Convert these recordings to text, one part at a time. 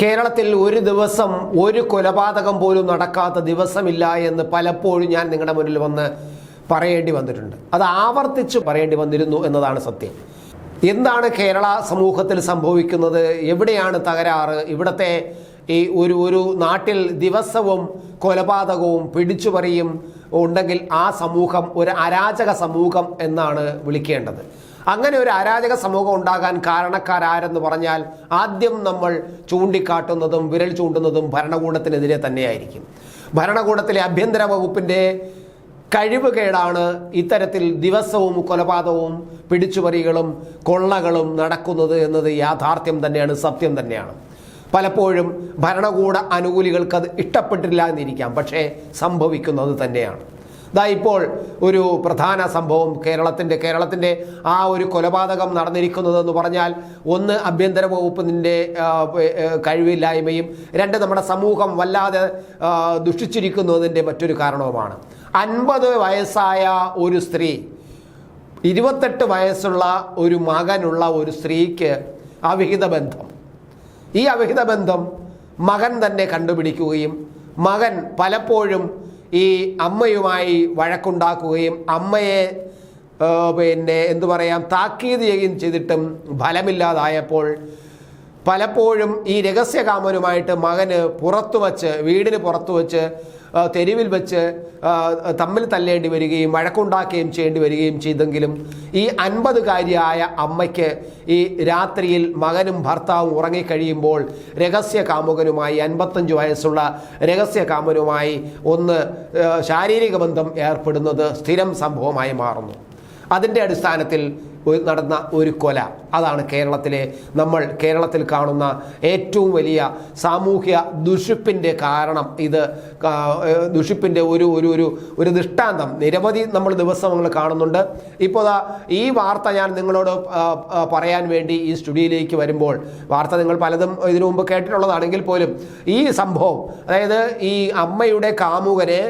കേരളത്തിൽ ഒരു ദിവസം ഒരു കൊലപാതകം പോലും നടക്കാത്ത ദിവസമില്ല എന്ന് പലപ്പോഴും ഞാൻ നിങ്ങളുടെ മുന്നിൽ വന്ന് പറയേണ്ടി വന്നിട്ടുണ്ട്. അത് ആവർത്തിച്ച് പറയേണ്ടി വന്നിരുന്നു എന്നതാണ് സത്യം. എന്താണ് കേരള സമൂഹത്തിൽ സംഭവിക്കുന്നത്? എവിടെയാണ് തകരാറ്? ഇവിടുത്തെ ഈ ഒരു ഒരു നാട്ടിൽ ദിവസവും കൊലപാതകവും പിടിച്ചുപറിയും ഉണ്ടെങ്കിൽ ആ സമൂഹം ഒരു അരാജക സമൂഹം എന്നാണ് വിളിക്കേണ്ടത്. അങ്ങനെ ഒരു അരാജക സമൂഹം ഉണ്ടാകാൻ കാരണക്കാരാരെന്ന് പറഞ്ഞാൽ ആദ്യം നമ്മൾ ചൂണ്ടിക്കാട്ടുന്നതും വിരൽ ചൂണ്ടുന്നതും ഭരണകൂടത്തിനെതിരെ തന്നെയായിരിക്കും. ഭരണകൂടത്തിലെ ആഭ്യന്തര വകുപ്പിന്റെ കഴിവുകേടാണ് ഇത്തരത്തിൽ ദിവസവും കൊലപാതകവും പിടിച്ചുപറികളും കൊള്ളകളും നടക്കുന്നത് എന്നത് യാഥാർത്ഥ്യം തന്നെയാണ് സത്യം തന്നെയാണ്. പലപ്പോഴും ഭരണകൂട അനുകൂലികൾക്ക് അത് ഇഷ്ടപ്പെട്ടില്ല എന്നിരിക്കാം പക്ഷേ സംഭവിക്കുന്നത് തന്നെയാണ്. ദാ ഇപ്പോൾ ഒരു പ്രധാന സംഭവം കേരളത്തിന്റെ കേരളത്തിന്റെ ആ ഒരു കൊലപാതകം നടന്നിരിക്കുന്നതെന്ന് പറഞ്ഞാൽ ഒന്ന് ആഭ്യന്തര വകുപ്പിന്റെ കഴിവില്ലായ്മയും രണ്ട് നമ്മുടെ സമൂഹം വല്ലാതെ ദുഷിച്ചിരിക്കുന്നതിന്റെ മറ്റൊരു കാരണവുമാണ്. അൻപത് വയസ്സായ ഒരു സ്ത്രീ ഇരുപത്തെട്ട് വയസ്സുള്ള ഒരു മകനുള്ള ഒരു സ്ത്രീക്ക് അവിഹിത ബന്ധം. ഈ അവിഹിത ബന്ധം മകൻ തന്നെ കണ്ടുപിടിക്കുകയും മകൻ പലപ്പോഴും ഈ അമ്മയുമായി വഴക്കുണ്ടാക്കുകയും അമ്മയെ പിന്നെ എന്തു പറയാം താക്കീത് ചെയ്യുകയും ചെയ്തിട്ടും ഫലമില്ലാതായപ്പോൾ പലപ്പോഴും ഈ രഹസ്യകാമനുമായിട്ട് മകന് പുറത്തു വച്ച് വീടിന് പുറത്തു വച്ച് തെരുവിൽ വെച്ച് തമ്മിൽ തല്ലേണ്ടി വരികയും വഴക്കുണ്ടാക്കുകയും ചെയ്യേണ്ടി വരികയും ചെയ്തെങ്കിലും ഈ അൻപതുകാരിയായ അമ്മയ്ക്ക് ഈ രാത്രിയിൽ മകനും ഭർത്താവും ഉറങ്ങിക്കഴിയുമ്പോൾ രഹസ്യ കാമുകനുമായി അൻപത്തഞ്ച് വയസ്സുള്ള രഹസ്യ കാമുകനുമായി ഒന്ന് ശാരീരിക ബന്ധം ഏർപ്പെടുന്നത് സ്ഥിരം സംഭവമായി മാറുന്നു. അതിന്റെ അടിസ്ഥാനത്തിൽ നടന്ന ഒരു കൊല. അതാണ് കേരളത്തിലെ നമ്മൾ കേരളത്തിൽ കാണുന്ന ഏറ്റവും വലിയ സാമൂഹ്യ ദുഷിപ്പിന്റെ കാരണം. ഇത് ദുഷിപ്പിന്റെ ഒരു ഒരു ഒരു ഒരു ദൃഷ്ടാന്തം. നിരവധി നമ്മൾ ദിവസങ്ങൾ കാണുന്നുണ്ട്. ഇപ്പോൾ ഈ വാർത്ത ഞാൻ നിങ്ങളോട് പറയാൻ വേണ്ടി ഈ സ്റ്റുഡിയോയിലേക്ക് വരുമ്പോൾ വാർത്ത നിങ്ങൾ പലതും ഇതിനു മുമ്പ് കേട്ടിട്ടുള്ളതാണെങ്കിൽ പോലും ഈ സംഭവം അതായത് ഈ അമ്മയുടെ കാമുകനെ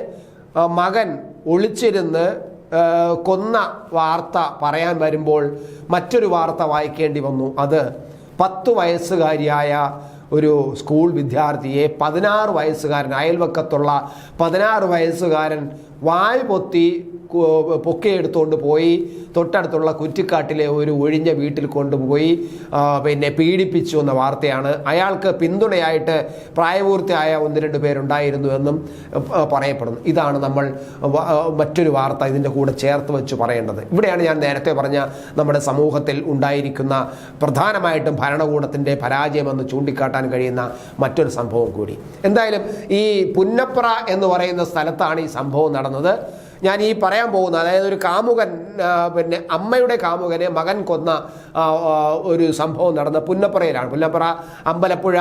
മകൻ ഒളിച്ചിരുന്ന് കൊന്ന വാർത്ത പറയാൻ വരുമ്പോൾ മറ്റൊരു വാർത്ത വായിക്കേണ്ടി വന്നു. അത് പത്ത് വയസ്സുകാരിയായ ഒരു സ്കൂൾ വിദ്യാർത്ഥിയെ പതിനാറ് വയസ്സുകാരൻ അയൽവക്കത്തുള്ള പതിനാറ് വയസ്സുകാരൻ വായ് പൊത്തി പൊക്കിയെടുത്തുകൊണ്ട് പോയി. തൊട്ടടുത്തുള്ള കുറ്റിക്കാട്ടിലെ ഒരു ഒഴിഞ്ഞ വീട്ടിൽ കൊണ്ടുപോയി. പിന്നെ പീഡിപ്പിച്ചു എന്ന വാർത്തയാണ്. അയാൾക്ക് പിന്തുണയായിട്ട് പ്രായപൂർത്തിയായ ഒന്ന് രണ്ട് പേരുണ്ടായിരുന്നു എന്നും പറയപ്പെടുന്നു. ഇതാണ് നമ്മൾ മറ്റൊരു വാർത്ത ഇതിന്റെ കൂടെ ചേർത്ത് വെച്ച് പറയേണ്ടത്. ഇവിടെയാണ് ഞാൻ നേരത്തെ പറഞ്ഞ നമ്മുടെ സമൂഹത്തിൽ ഉണ്ടായിരിക്കുന്ന പ്രധാനമായിട്ടും ഭരണകൂടത്തിന്റെ പരാജയമെന്ന് ചൂണ്ടിക്കാട്ടാൻ കഴിയുന്ന മറ്റൊരു സംഭവം കൂടി. എന്തായാലും ഈ പുന്നപ്ര എന്ന് പറയുന്ന സ്ഥലത്താണ് ഈ സംഭവം നടന്നത്. ഞാൻ ഈ പറയാൻ പോകുന്ന അതായത് ഒരു കാമുകൻ പിന്നെ അമ്മയുടെ കാമുകനെ മകൻ കൊന്ന ഒരു സംഭവം നടന്ന പുന്നപ്പുറയിലാണ് പുന്നപ്പുറ അമ്പലപ്പുഴ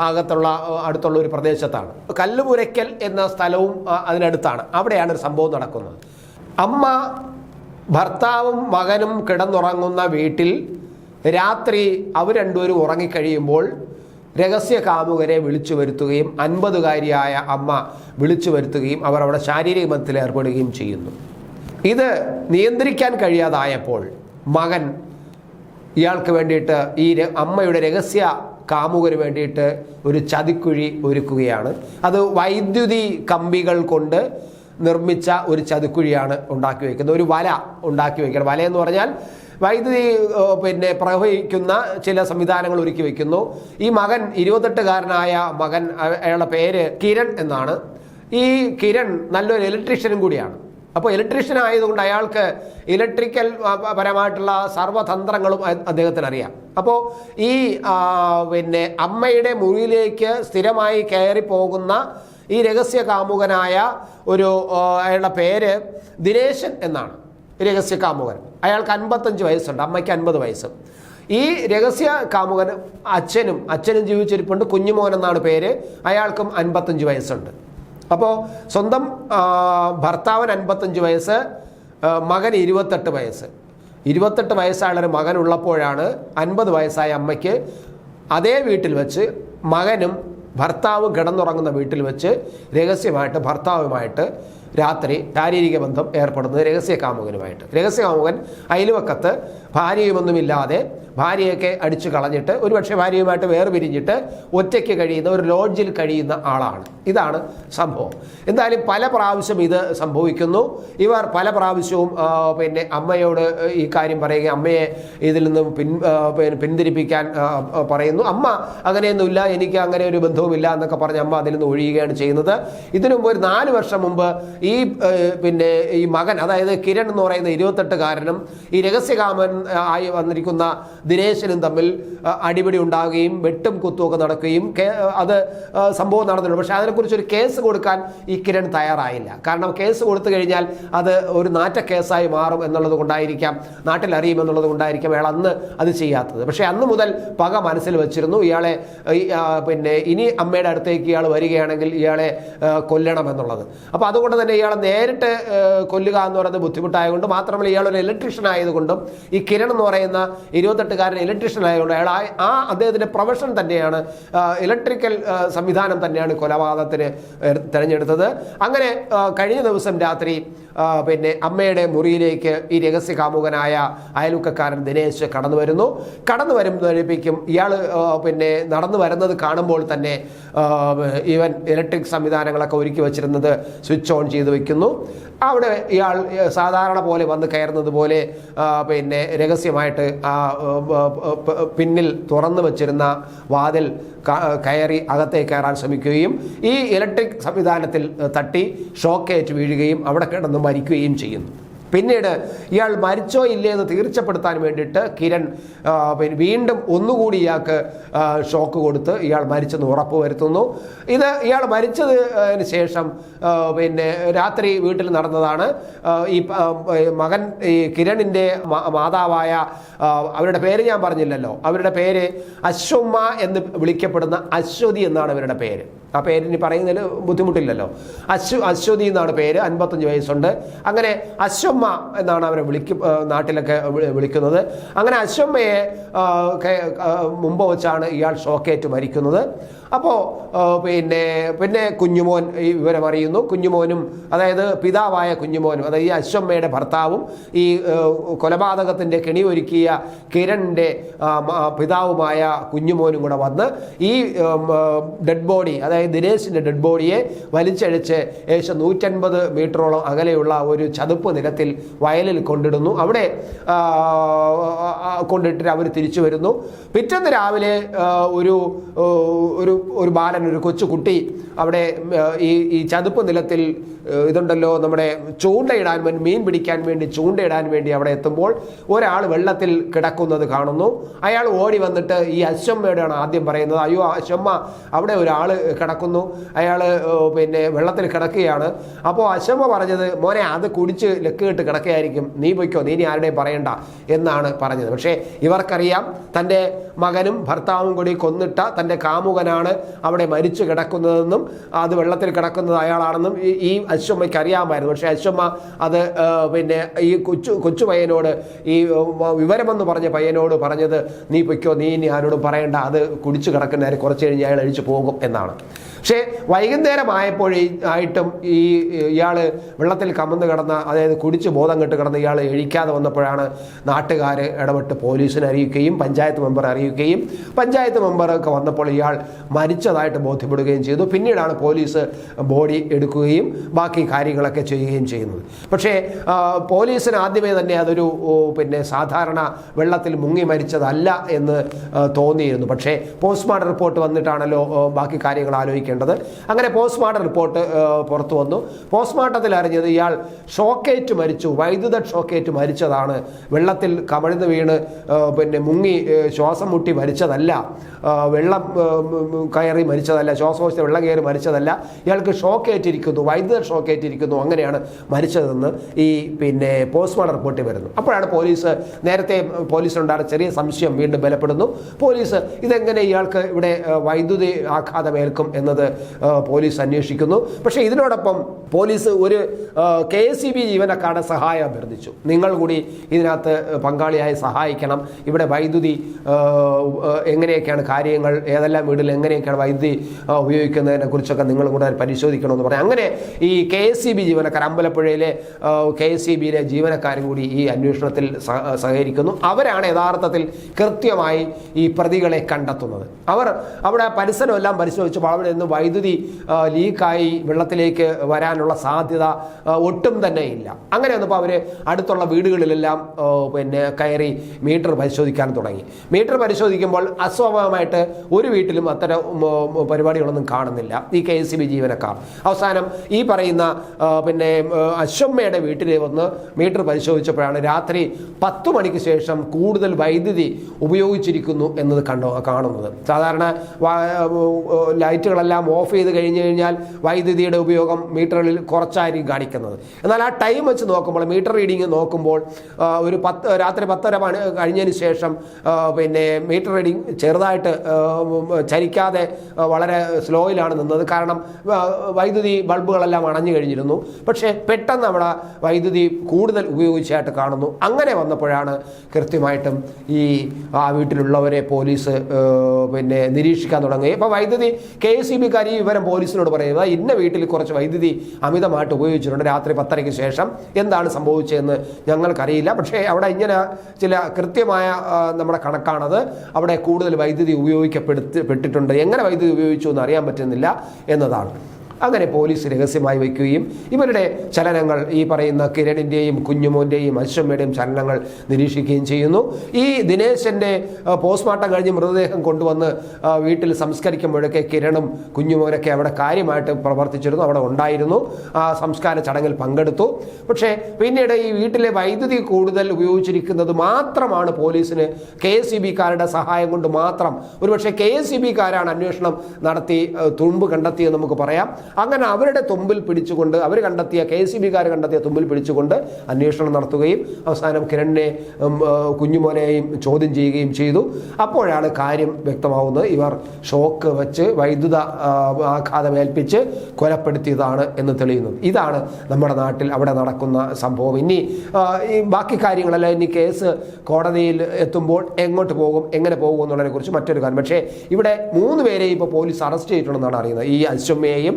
ഭാഗത്തുള്ള അടുത്തുള്ള ഒരു പ്രദേശത്താണ്. കല്ലുമുരയ്ക്കൽ എന്ന സ്ഥലവും അതിനടുത്താണ്. അവിടെയാണ് ഒരു സംഭവം നടക്കുന്നത്. അമ്മ ഭർത്താവും മകനും കിടന്നുറങ്ങുന്ന വീട്ടിൽ രാത്രി അവർ രണ്ടുപേരും ഉറങ്ങിക്കഴിയുമ്പോൾ രഹസ്യ കാമുകരെ വിളിച്ചു വരുത്തുകയും അൻപതുകാരിയായ അമ്മ വിളിച്ചു വരുത്തുകയും അവർ അവിടെ ശാരീരിക ബന്ധത്തിൽ ഏർപ്പെടുകയും ചെയ്യുന്നു. ഇത് നിയന്ത്രിക്കാൻ കഴിയാതായപ്പോൾ മകൻ ഇയാൾക്ക് വേണ്ടിയിട്ട് ഈ അമ്മയുടെ രഹസ്യ കാമുകന് വേണ്ടിയിട്ട് ഒരു ചതിക്കുഴി ഒരുക്കുകയാണ്. അത് വൈദ്യുതി കമ്പികൾ കൊണ്ട് നിർമ്മിച്ച ഒരു ചതിക്കുഴിയാണ് ഉണ്ടാക്കി വയ്ക്കുന്നത്. ഒരു വല ഉണ്ടാക്കി വയ്ക്കുന്നത് വല എന്ന് പറഞ്ഞാൽ വൈദ്യുതി പിന്നെ പ്രവഹിക്കുന്ന ചില സംവിധാനങ്ങൾ ഒരുക്കി വയ്ക്കുന്നു ഈ മകൻ ഇരുപത്തെട്ടുകാരനായ മകൻ അയ- അയാളുടെ പേര് കിരൺ എന്നാണ്. ഈ കിരൺ നല്ലൊരു ഇലക്ട്രീഷ്യനും കൂടിയാണ്. അപ്പോൾ ഇലക്ട്രീഷ്യൻ ആയതുകൊണ്ട് അയാൾക്ക് ഇലക്ട്രിക്കൽ പരമായിട്ടുള്ള സർവതന്ത്രങ്ങളും അദ്ദേഹത്തിന് അറിയാം. അപ്പോൾ ഈ പിന്നെ അമ്മയുടെ മുറിയിലേക്ക് സ്ഥിരമായി കയറി പോകുന്ന ഈ രഹസ്യ കാമുകനായ ഒരു അയാളുടെ പേര് ദിനേശൻ എന്നാണ്. രഹസ്യ കാമുകൻ. അയാൾക്ക് അൻപത്തഞ്ച് വയസ്സുണ്ട് അമ്മയ്ക്ക് അൻപത് വയസ്സ്. ഈ രഹസ്യ കാമുകൻ അച്ഛനും അച്ഛനും ജീവിച്ചിരിപ്പുണ്ട് കുഞ്ഞുമോൻ എന്നാണ് പേര്. അയാൾക്കും അൻപത്തഞ്ച് വയസ്സുണ്ട്. അപ്പോൾ സ്വന്തം ഭർത്താവൻ അൻപത്തഞ്ച് വയസ്സ് മകൻ ഇരുപത്തെട്ട് വയസ്സ്. ഇരുപത്തെട്ട് വയസ്സായുള്ളൊരു മകൻ ഉള്ളപ്പോഴാണ് അൻപത് വയസ്സായ അമ്മയ്ക്ക് അതേ വീട്ടിൽ വെച്ച് മകനും ഭർത്താവും കിടന്നുറങ്ങുന്ന വീട്ടിൽ വെച്ച് രഹസ്യമായിട്ട് ഭർത്താവുമായിട്ട് രാത്രി ശാരീരിക ബന്ധം ഏർപ്പെടുന്നത് രഹസ്യ കാമുകനുമായിട്ട് രഹസ്യ കാമുകൻ അയൽവക്കത്ത് ഭാര്യയുമൊന്നുമില്ലാതെ ഭാര്യയൊക്കെ അടിച്ചു കളഞ്ഞിട്ട് ഒരുപക്ഷെ ഭാര്യയുമായിട്ട് വേർപിരിഞ്ഞിട്ട് ഒറ്റയ്ക്ക് കഴിയുന്ന ഒരു ലോഡ്ജിൽ കഴിയുന്ന ആളാണ്. ഇതാണ് സംഭവം. എന്തായാലും പല പ്രാവശ്യം ഇത് സംഭവിക്കുന്നു. ഇവർ പല പ്രാവശ്യവും പിന്നെ അമ്മയോട് ഈ കാര്യം പറയുക അമ്മയെ ഇതിൽ നിന്ന് പിൻ പിന്തിരിപ്പിക്കാൻ പറയുന്നു. അമ്മ അങ്ങനെയൊന്നുമില്ല എനിക്ക് അങ്ങനെ ഒരു ബന്ധവുമില്ല എന്നൊക്കെ പറഞ്ഞ് അമ്മ അതിൽ നിന്ന് ഒഴിയുകയാണ് ചെയ്യുന്നത്. ഇതിനു മുമ്പ് ഒരു നാല് വർഷം മുമ്പ് ഈ പിന്നെ ഈ മകൻ അതായത് കിരൺ എന്ന് പറയുന്ന ഇരുപത്തെട്ടുകാരനും ഈ രഹസ്യകാമൻ ആയി വന്നിരിക്കുന്ന ദിനേശനും തമ്മിൽ അടിപിടി ഉണ്ടാകുകയും വെട്ടും കുത്തുമൊക്കെ നടക്കുകയും അത് സംഭവം നടന്നിട്ടുണ്ട്. പക്ഷേ അതിനെക്കുറിച്ച് ഒരു കേസ് കൊടുക്കാൻ ഈ കിരൺ തയ്യാറായില്ല. കാരണം കേസ് കൊടുത്തു കഴിഞ്ഞാൽ അത് ഒരു നാറ്റ കേസായി മാറും എന്നുള്ളത് കൊണ്ടായിരിക്കാം നാട്ടിൽ അറിയുമെന്നുള്ളത് കൊണ്ടായിരിക്കാം അയാൾ അന്ന് അത് ചെയ്യാത്തത്. പക്ഷേ അന്ന് മുതൽ പക മനസ്സിൽ വെച്ചിരുന്നു ഇയാളെ പിന്നെ ഇനി അമ്മയുടെ അടുത്തേക്ക് ഇയാൾ വരികയാണെങ്കിൽ ഇയാളെ കൊല്ലണം എന്നുള്ളത്. അപ്പോൾ അതുകൊണ്ട് തന്നെ ഇയാളെ നേരിട്ട് കൊല്ലുക എന്ന് പറയുന്നത് ബുദ്ധിമുട്ടായതുകൊണ്ട് മാത്രമല്ല ഇയാളൊരു ഇലക്ട്രീഷ്യൻ ആയതുകൊണ്ടും ഈ കിരൺ എന്ന് പറയുന്ന ഇരുപത്തെട്ടുകാരൻ ഇലക്ട്രീഷ്യൻ ആയതുകൊണ്ട് അയാൾ ആ- അദ്ദേഹത്തിന്റെ പ്രൊഫഷൻ തന്നെയാണ് ഇലക്ട്രിക്കൽ സംവിധാനം തന്നെയാണ് കൊലപാതകത്തിന് തിരഞ്ഞെടുത്തത്. അങ്ങനെ കഴിഞ്ഞ ദിവസം രാത്രി പിന്നെ അമ്മയുടെ മുറിയിലേക്ക് ഈ രഹസ്യ കാമുകനായ അയൽവക്കക്കാരൻ ദിനേശ് കടന്നു വരുന്നു. കടന്നു വരുമ്പോഴേക്കും ഇയാൾ പിന്നെ നടന്നു വരുന്നത് കാണുമ്പോൾ തന്നെ ഇവൻ ഇലക്ട്രിക് സംവിധാനങ്ങളൊക്കെ ഒരുക്കി വെച്ചിരുന്നത് സ്വിച്ച് ഓൺ ചെയ്ത് വെക്കുന്നു. അവിടെ ഇയാൾ സാധാരണ പോലെ വന്ന് കയറുന്നത് പോലെ പിന്നെ രഹസ്യമായിട്ട് ആ പിന്നിൽ തുറന്നു വച്ചിരുന്ന വാതിൽ കയറി അകത്തേക്ക് കയറാൻ ശ്രമിക്കുകയും ഈ ഇലക്ട്രിക് സംവിധാനത്തിൽ തട്ടി ഷോക്കേറ്റ് വീഴുകയും അവിടെ കിടന്ന് മരിക്കുകയും ചെയ്യുന്നു. പിന്നീട് ഇയാൾ മരിച്ചോ ഇല്ലേ എന്ന് തീർച്ചപ്പെടുത്താൻ വേണ്ടിയിട്ട് കിരൺ വീണ്ടും ഒന്നുകൂടി ഇയാൾക്ക് ഷോക്ക് കൊടുത്ത് ഇയാൾ മരിച്ചെന്ന് ഉറപ്പ് വരുത്തുന്നു. ഇത് ഇയാൾ മരിച്ചതിന് ശേഷം പിന്നെ രാത്രി വീട്ടിൽ നടന്നതാണ്. ഈ മകൻ ഈ കിരണിന്റെ മാതാവായ അവരുടെ പേര് ഞാൻ പറഞ്ഞില്ലല്ലോ. അവരുടെ പേര് അശ്വമ്മ എന്ന് വിളിക്കപ്പെടുന്ന അശ്വതി എന്നാണ് അവരുടെ പേര്. ആ പേരിന് പറയുന്നതിൽ ബുദ്ധിമുട്ടില്ലല്ലോ. അശ്വ അശ്വതി എന്നാണ് പേര് അൻപത്തഞ്ച് വയസ്സുണ്ട്. അങ്ങനെ അശ്വമ്മ എന്നാണ് അവരെ വിളിക്ക നാട്ടിലൊക്കെ വിളിക്കുന്നത്. അങ്ങനെ അശ്വമ്മയെ മുമ്പ് വെച്ചാണ് ഇയാൾ ഷോക്കേറ്റ് മരിക്കുന്നത്. അപ്പോൾ പിന്നെ പിന്നെ കുഞ്ഞുമോൻ ഈ വിവരം അറിയുന്നു. കുഞ്ഞുമോനും അതായത് പിതാവായ കുഞ്ഞുമോനും അതായത് ഈ അശ്വമ്മയുടെ ഭർത്താവും ഈ കൊലപാതകത്തിന്റെ കെണി ഒരുക്കിയ കിരണിന്റെ പിതാവുമായ കുഞ്ഞുമോനും കൂടെ വന്ന് ഈ ഡെഡ് ബോഡി അതായത് ദിനേശിന്റെ ഡെഡ് ബോഡിയെ വലിച്ചഴിച്ച് ഏകദേശം നൂറ്റൻപത് മീറ്ററോളം അകലെയുള്ള ഒരു ചതുപ്പ് നിലത്തിൽ വയലിൽ കൊണ്ടിടുന്നു. അവിടെ കൊണ്ടിട്ട് അവർ തിരിച്ചു വരുന്നു. പിറ്റേന്ന് രാവിലെ ഒരു ഒരു ഒരു ബാലൻ ഒരു കൊച്ചു കുട്ടി അവിടെ ഈ ഈ ചതുപ്പ് നിലത്തിൽ ഇതുണ്ടല്ലോ നമ്മുടെ ചൂണ്ടയിടാൻ വേണ്ടി മീൻ പിടിക്കാൻ വേണ്ടി ചൂണ്ടയിടാൻ വേണ്ടി അവിടെ എത്തുമ്പോൾ ഒരാൾ വെള്ളത്തിൽ കിടക്കുന്നത് കാണുന്നു. അയാൾ ഓടി വന്നിട്ട് ഈ അശ്വമ്മയോടാണ് ആദ്യം പറയുന്നത് അയ്യോ അശ്വമ്മ അവിടെ ഒരാൾ കിടക്കുന്നു. അയാൾ പിന്നെ വെള്ളത്തിൽ കിടക്കുകയാണ്. അപ്പോൾ അശ്വമ്മ പറഞ്ഞത് മോനെ അത് കുടിച്ച് ലക്കുകെട്ട് കിടക്കുകയായിരിക്കും. നീ പൊയ്ക്കോ നീ ഇനി ആരുടെയും പറയണ്ട. എന്നാണ് പറഞ്ഞത്. പക്ഷേ ഇവർക്കറിയാം തന്റെ മകനും ഭർത്താവും കൂടി കൊന്നിട്ട തന്റെ കാമുകനാണ് അവിടെ മരിച്ചു കിടക്കുന്നതെന്നും അത് വെള്ളത്തിൽ കിടക്കുന്നത് അയാളാണെന്നും ഈ- അശ്വമ്മയ്ക്ക് അറിയാമായിരുന്നു. പക്ഷേ അശ്വമ്മ അത് പിന്നെ ഈ കൊച്ചു കൊച്ചു പയ്യനോട് ഈ വിവരമെന്ന് പറഞ്ഞ പയ്യനോട് പറഞ്ഞത് നീ പൊയ്ക്കോ നീ ഇനി ആരോടും പറയണ്ട. അത് കുടിച്ചു കിടക്കുന്നവർ കുറച്ച് കഴിഞ്ഞ് അയാൾ അഴിച്ചു പോകും എന്നാണ്. പക്ഷേ വൈകുന്നേരമായപ്പോഴേ ആയിട്ടും ഈ ഇയാൾ വെള്ളത്തിൽ കമന്ന് കിടന്ന അതായത് കുടിച്ച് ബോധം കെട്ട് കിടന്ന ഇയാൾ എഴിക്കാതെ വന്നപ്പോഴാണ് നാട്ടുകാർ ഇടപെട്ട് പോലീസിനെ അറിയിക്കുകയും പഞ്ചായത്ത് മെമ്പർ അറിയിക്കുകയും പഞ്ചായത്ത് മെമ്പറൊക്കെ വന്നപ്പോൾ ഇയാൾ മരിച്ചതായിട്ട് ബോധ്യപ്പെടുകയും ചെയ്തു. പിന്നീടാണ് പോലീസ് ബോഡി എടുക്കുകയും ബാക്കി കാര്യങ്ങളൊക്കെ ചെയ്യുകയും ചെയ്യുന്നത്. പക്ഷേ പോലീസിന് ആദ്യമേ തന്നെ അതൊരു പിന്നെ സാധാരണ വെള്ളത്തിൽ മുങ്ങി മരിച്ചതല്ല എന്ന് തോന്നിയിരുന്നു. പക്ഷേ പോസ്റ്റ്മോർട്ടം റിപ്പോർട്ട് വന്നിട്ടാണല്ലോ ബാക്കി കാര്യങ്ങൾ ആലോചിക്കേണ്ടത്. അങ്ങനെ പോസ്റ്റ്മോർട്ടം റിപ്പോർട്ട് പുറത്തു വന്നു. പോസ്റ്റ്മോർട്ടത്തിൽ അറിഞ്ഞത് ഇയാൾ ഷോക്കേറ്റ് മരിച്ചു. വൈദ്യുത ഷോക്കേറ്റ് മരിച്ചതാണ്. വെള്ളത്തിൽ കമഴ്ന്ന് വീണ് പിന്നെ മുങ്ങി ശ്വാസം മുട്ടി മരിച്ചതല്ല. വെള്ളം കയറി മരിച്ചതല്ല. ശ്വാസകോശത്തിൽ വെള്ളം കയറി മരിച്ചതല്ല. ഇയാൾക്ക് ഷോക്കേറ്റിരിക്കുന്നു. വൈദ്യുത ഷോക്കേറ്റിരിക്കുന്നു. അങ്ങനെയാണ് മരിച്ചതെന്ന് ഈ പിന്നെ പോസ്റ്റ്മോർട്ടം റിപ്പോർട്ടിൽ വരുന്നു. അപ്പോഴാണ് പോലീസ് നേരത്തെ പോലീസിനുണ്ടായ ചെറിയ സംശയം വീണ്ടും ബലപ്പെടുന്നു. പോലീസ് ഇതെങ്ങനെ ഇയാൾക്ക് ഇവിടെ വൈദ്യുതി ആഘാതമേൽക്കും എന്നത് പോലീസ് അന്വേഷിക്കുന്നു. പക്ഷേ ഇതിനോടൊപ്പം പോലീസ് ഒരു കെ എസ് സി ബി ജീവനക്കാരുടെ സഹായം അഭ്യർത്ഥിച്ചു. നിങ്ങൾ കൂടി ഇതിനകത്ത് പങ്കാളിയായി സഹായിക്കണം. ഇവിടെ വൈദ്യുതി എങ്ങനെയൊക്കെയാണ് കാര്യങ്ങൾ ഏതെല്ലാം വീട്ടിൽ എങ്ങനെയൊക്കെയാണ് വൈദ്യുതി ഉപയോഗിക്കുന്നതിനെ കുറിച്ചൊക്കെ നിങ്ങൾ കൂടെ പരിശോധിക്കണമെന്ന് പറയാം അങ്ങനെ ഈ കെ എസ് സി ബി ജീവനക്കാർ അമ്പലപ്പുഴയിലെ കെ എസ് സി ബിയിലെ ജീവനക്കാരും കൂടി ഈ അന്വേഷണത്തിൽ സഹകരിക്കുന്നു. അവരാണ് യഥാർത്ഥത്തിൽ കൃത്യമായി ഈ പ്രതികളെ കണ്ടെത്തുന്നത്. അവർ അവിടെ പരിസരമെല്ലാം പരിശോധിച്ചപ്പോൾ അവിടെ നിന്ന് വൈദ്യുതി ലീക്കായി വെള്ളത്തിലേക്ക് വരാനുള്ള സാധ്യത ഒട്ടും തന്നെ ഇല്ല. അങ്ങനെ വന്നപ്പോൾ അവർ അടുത്തുള്ള വീടുകളിലെല്ലാം പിന്നെ കയറി മീറ്റർ പരിശോധിക്കാൻ തുടങ്ങി. മീറ്റർ പരിശോധിക്കുമ്പോൾ അസ്വാഭാവികമായിട്ട് ഒരു വീട്ടിലും അത്തരം പരിപാടികളൊന്നും കാണുന്നില്ല. ഈ കെ എസ് ബി ജീവനക്കാർ. അവസാനം ഈ പറയുന്ന പിന്നെ അശ്വമ്മയുടെ വീട്ടിൽ വന്ന് മീറ്റർ പരിശോധിച്ചപ്പോഴാണ് രാത്രി പത്ത് മണിക്ക് ശേഷം കൂടുതൽ വൈദ്യുതി ഉപയോഗിച്ചിരിക്കുന്നു എന്നത് കണ്ടു കാണുന്നത്. സാധാരണ വാ- ലൈറ്റുകളെല്ലാം ഓഫ് ചെയ്ത് കഴിഞ്ഞ് കഴിഞ്ഞാൽ വൈദ്യുതിയുടെ ഉപയോഗം മീറ്ററിൽ കുറച്ചായിരിക്കും കാണിക്കുന്നത്. എന്നാൽ ആ ടൈം വെച്ച് നോക്കുമ്പോൾ മീറ്റർ റീഡിങ് നോക്കുമ്പോൾ ഒരു പത്ത് രാത്രി പത്തര മണി കഴിഞ്ഞതിന് ശേഷം പിന്നെ മീറ്റർ റീഡിങ് ചെറുതായിട്ട് ചരിക്കാതെ വളരെ സ്ലോയിലാണ് നിന്നത്. കാരണം വൈദ്യുതി ബൾബുകളെല്ലാം അണഞ്ഞു കഴിഞ്ഞിരുന്നു. പക്ഷേ പെട്ടെന്ന് അവിടെ വൈദ്യുതി കൂടുതൽ ഉപയോഗിച്ചായിട്ട് കാണുന്നു. അങ്ങനെ വന്നപ്പോഴാണ് കൃത്യമായിട്ടും ഈ ആ വീട്ടിലുള്ളവരെ പോലീസ് പിന്നെ നിരീക്ഷിക്കാൻ തുടങ്ങി. ഇപ്പോൾ വൈദ്യുതി കെ എസ് ബിക്കാർ ഈ വിവരം പോലീസിനോട് പറയുന്നത് ഇന്ന വീട്ടിൽ കുറച്ച് വൈദ്യുതി അമിതമായിട്ട് ഉപയോഗിച്ചിട്ടുണ്ട് രാത്രി പത്തരയ്ക്ക് ശേഷം. എന്താണ് സംഭവിച്ചതെന്ന് ഞങ്ങൾക്കറിയില്ല. പക്ഷേ അവിടെ ഇങ്ങനെ ചില കൃത്യമായ നമ്മുടെ കണക്കാണത്. അവിടെ കൂടുതൽ വൈദ്യുതി ഉപയോഗിക്കപ്പെടുത്തി പെട്ടിട്ടുണ്ട്. എങ്ങനെ വൈദ്യുതി ഉപയോഗിച്ചു എന്ന് അറിയാൻ പറ്റുന്നില്ല എന്നതാണ്. അങ്ങനെ പോലീസ് രഹസ്യമായി വയ്ക്കുകയും ഇവരുടെ ചലനങ്ങൾ ഈ പറയുന്ന കിരണിന്റെയും കുഞ്ഞുമോന്റെയും അശ്വമ്മയുടെയും ചലനങ്ങൾ നിരീക്ഷിക്കുകയും ചെയ്യുന്നു. ഈ ദിനേശന്റെ പോസ്റ്റ്മോർട്ടം കഴിഞ്ഞ് മൃതദേഹം കൊണ്ടുവന്ന് വീട്ടിൽ സംസ്കരിക്കുമ്പോഴൊക്കെ കിരണും കുഞ്ഞുമോനൊക്കെ അവിടെ കാര്യമായിട്ട് പ്രവർത്തിച്ചിരുന്നു അവിടെ ഉണ്ടായിരുന്നു. ആ സംസ്കാര ചടങ്ങിൽ പങ്കെടുത്തു. പക്ഷേ പിന്നീട് ഈ വീട്ടിലെ വൈദ്യുതി കൂടുതൽ ഉപയോഗിച്ചിരിക്കുന്നത് മാത്രമാണ് പോലീസിന് കെ എസ് സി ബിക്കാരുടെ സഹായം കൊണ്ട് മാത്രം. ഒരുപക്ഷെ കെ എസ് സി ബിക്കാരാണ് അന്വേഷണം നടത്തി തുമ്പ് കണ്ടെത്തിയെന്ന് നമുക്ക് പറയാം. അങ്ങനെ അവരുടെ തുമ്പിൽ പിടിച്ചുകൊണ്ട് അവർ കണ്ടെത്തിയ കെ സി ബിക്കാർ കണ്ടെത്തിയ തുമ്പിൽ പിടിച്ചുകൊണ്ട് അന്വേഷണം നടത്തുകയും അവസാനം കിരണിനെ കുഞ്ഞുമോനെയും ചോദ്യം ചെയ്യുകയും ചെയ്തു. അപ്പോഴാണ് കാര്യം വ്യക്തമാവുന്നത്. ഇവർ ഷോക്ക് വെച്ച് വൈദ്യുത ആഘാതമേൽപ്പിച്ച് കൊലപ്പെടുത്തിയതാണ് എന്ന് തെളിയുന്നത്. ഇതാണ് നമ്മുടെ നാട്ടിൽ അവിടെ നടക്കുന്ന സംഭവം. ഇനി ഈ ബാക്കി കാര്യങ്ങളെല്ലാം ഇനി കേസ് കോടതിയിൽ എത്തുമ്പോൾ എങ്ങോട്ട് പോകും എങ്ങനെ പോകും എന്നുള്ളതിനെ കുറിച്ച് മറ്റൊരു കാര്യം. പക്ഷേ ഇവിടെ മൂന്ന് പേരെയും ഇപ്പോൾ പോലീസ് അറസ്റ്റ് ചെയ്തിട്ടുണ്ടെന്നാണ് അറിയുന്നത്. ഈ അശ്വമ്മയെയും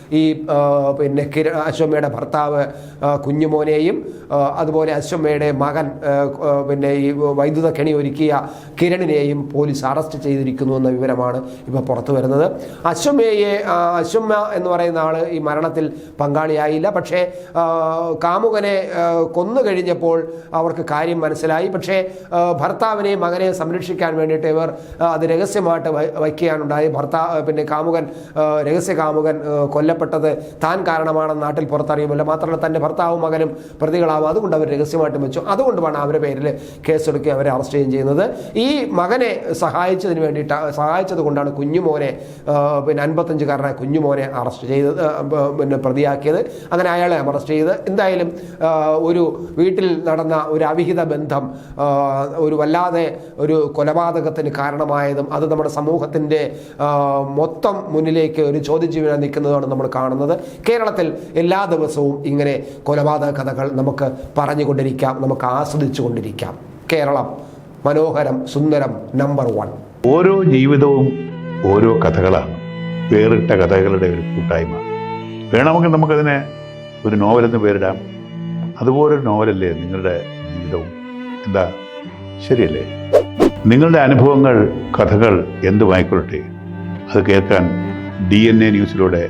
ഈ പിന്നെ കിര അശ്വമ്മയുടെ ഭർത്താവ് കുഞ്ഞുമോനെയും അതുപോലെ അശ്വമ്മയുടെ മകൻ പിന്നെ ഈ വൈദ്യുത കെണി ഒരുക്കിയ കിരണിനെയും പോലീസ് അറസ്റ്റ് ചെയ്തിരിക്കുന്നു എന്ന വിവരമാണ് ഇപ്പോൾ പുറത്തു വരുന്നത്. അശ്വമ്മയെ അശ്വമ്മ എന്ന് പറയുന്ന ആൾ ഈ മരണത്തിൽ പങ്കാളിയായില്ല. പക്ഷേ കാമുകനെ കൊന്നു കഴിഞ്ഞപ്പോൾ അവർക്ക് കാര്യം മനസ്സിലായി. പക്ഷേ ഭർത്താവിനെ മകനെയും സംരക്ഷിക്കാൻ വേണ്ടിയിട്ട് ഇവർ അത് രഹസ്യമായിട്ട് വയ്ക്കാനുണ്ടായി ഭർത്താവ് പിന്നെ കാമുകൻ രഹസ്യ കാമുകൻ ആ, കൊല്ലപ്പെട്ടത് താൻ കാരണമാണെന്ന് നാട്ടിൽ പുറത്തറിയുമല്ലോ. മാത്രമല്ല തന്റെ ഭർത്താവും മകനും പ്രതികളാവും. അതുകൊണ്ട് അവർ രഹസ്യമായിട്ട് വെച്ചു. അതുകൊണ്ടുമാണ് അവരുടെ പേരിൽ കേസെടുക്കുകയും അവരെ അറസ്റ്റ് ചെയ്യുകയും ചെയ്യുന്നത്. ഈ മകനെ സഹായിച്ചതിന് വേണ്ടിയിട്ട് സഹായിച്ചത് കൊണ്ടാണ് കുഞ്ഞുമോനെ പിന്നെ അൻപത്തഞ്ചുകാരനായ കുഞ്ഞുമോനെ അറസ്റ്റ് ബ- പിന്നെ പ്രതിയാക്കിയത്. അങ്ങനെ അയാളെ അറസ്റ്റ് ചെയ്ത് എന്തായാലും ഒരു വീട്ടിൽ നടന്ന ഒരു അവിഹിത ബന്ധം ഒരു വല്ലാതെ ഒരു കൊലപാതകത്തിന് കാരണമായതും അത് നമ്മുടെ സമൂഹത്തിന്റെ മൊത്തം മുന്നിലേക്ക് ഒരു ചോദ്യം ചെയ്യാൻ നിൽക്കുന്നതാണ് നമ്മൾ കാണുന്നത്. കേരളത്തിൽ എല്ലാ ദിവസവും ഇങ്ങനെ കൊലപാതക കഥകൾ നമുക്ക് പറഞ്ഞുകൊണ്ടിരിക്കാം നമുക്ക് ആസ്വദിച്ചു കൊണ്ടിരിക്കാം കേരളം മനോഹരം സുന്ദരം നമ്പർ വൺ ഓരോ ജീവിതവും ഓരോ കഥകളാണ്. വേറിട്ട കഥകളുടെ ഒരു കൂട്ടായ്മ. വേണമെങ്കിൽ നമുക്കതിനെ ഒരു നോവലെന്ന് പേരിടാം. അതുപോലൊരു നോവലല്ലേ നിങ്ങളുടെ ജീവിതവും? എന്താ? ശരിയല്ലേ? നിങ്ങളുടെ അനുഭവങ്ങൾ കഥകൾ എന്തുമായിക്കൊള്ളട്ടെ? അത് കേൾക്കാൻ ഡി എൻ എ ന്യൂസിലൂടെ